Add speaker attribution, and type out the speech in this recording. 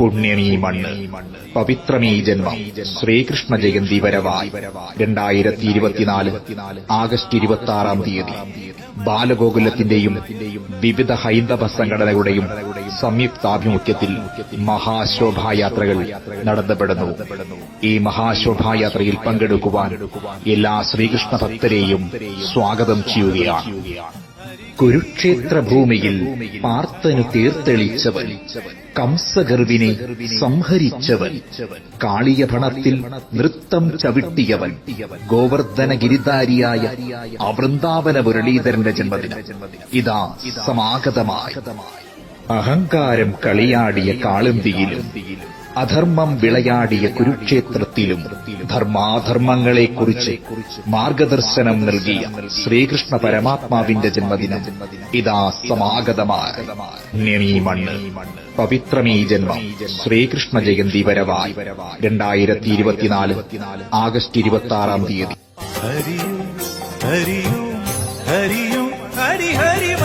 Speaker 1: പുണ്യമീ മണ്ണ് പവിത്രമീ ജന്മം ശ്രീകൃഷ്ണ ജയന്തി വരവായി രണ്ടായിരത്തി ഇരുപത്തിനാല് ആഗസ്റ്റ് ഇരുപത്തി ആറാം തീയതി. ബാലഗോകുലത്തിന്റെയും വിവിധ ഹൈന്ദവ സംഘടനകളുടെയും സംയുക്താഭിമുഖ്യത്തിൽ മഹാശോഭായാത്രകൾ നടത്തപ്പെടുന്നു. ഈ മഹാശോഭായാത്രയിൽ പങ്കെടുക്കുവാൻ എല്ലാ ശ്രീകൃഷ്ണ ഭക്തരെയും സ്വാഗതം ചെയ്യുകയാണ്. കുരുക്ഷേത്ര ഭൂമിയിൽ പാർത്തനു തീർത്തെളിച്ചവൻ കംസഗർവിനെ സംഹരിച്ചവൻ കാളിയ ഭണത്തിൽ നൃത്തം ചവിട്ടിയവൻ ഗോവർദ്ധന ഗിരിധാരിയായ അവൃന്ദാവന മുരളീധരന്റെ ജന്മദിനം. ഇതാ സമാഗതമായി. അഹങ്കാരം കളിയാടിയ കാളന്തിയിലും അധർമ്മം വിളയാടിയ കുരുക്ഷേത്രത്തിലും ധർമാധർമ്മങ്ങളെക്കുറിച്ച് മാർഗദർശനം നൽകിയ ശ്രീകൃഷ്ണ പരമാത്മാവിന്റെ ജന്മദിനം ഇതാ സമാഗതമാണ് നെമീ പവിത്രമീ ജന്മം. ശ്രീകൃഷ്ണ ജയന്തി വരവായി. രണ്ടായിരത്തി ഇരുപത്തിനാല് ആഗസ്റ്റ് ഇരുപത്തി ആറാം തീയതി.
Speaker 2: ഹരിയും ഹരിയും ഹരിയും ഹരി ഹരി